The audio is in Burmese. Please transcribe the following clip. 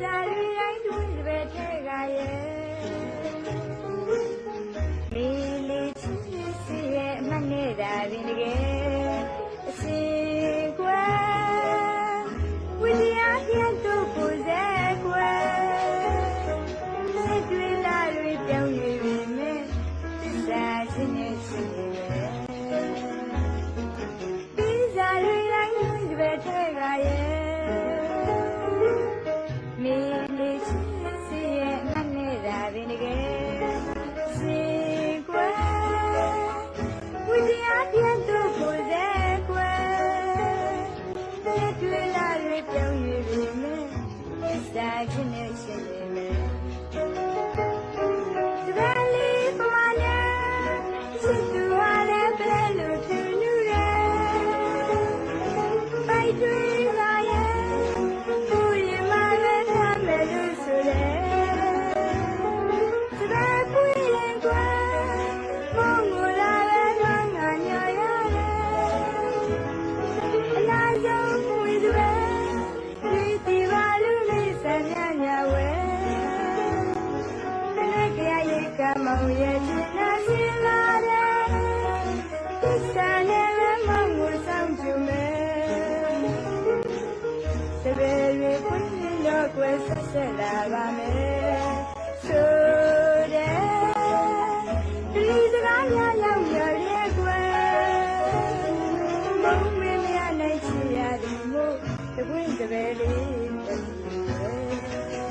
စာရီတိုင်းသူတပည့်ထဲကရဲ့လေးလေးချစ်ချစ်ရဲ့အမှတ်နဲ့သာပင်တကယ် ပြောင်းနေပြီမယ်စာခင်းနေရှင်နေမယ်ဒီပါလေးပမာနဲ့စစ်သူဟာလည်းဘယ်လို ၍ပွင့်လင်းတော့ကွယ်ဆက်ဆက်လာပါမယ်ဆိုတဲ့ဒီစကားများရောက်ရရဲ့ကွယ်မုံမင်းများနိုင်ချရသည်မို့တပွင့်တပယ်လေးတည်း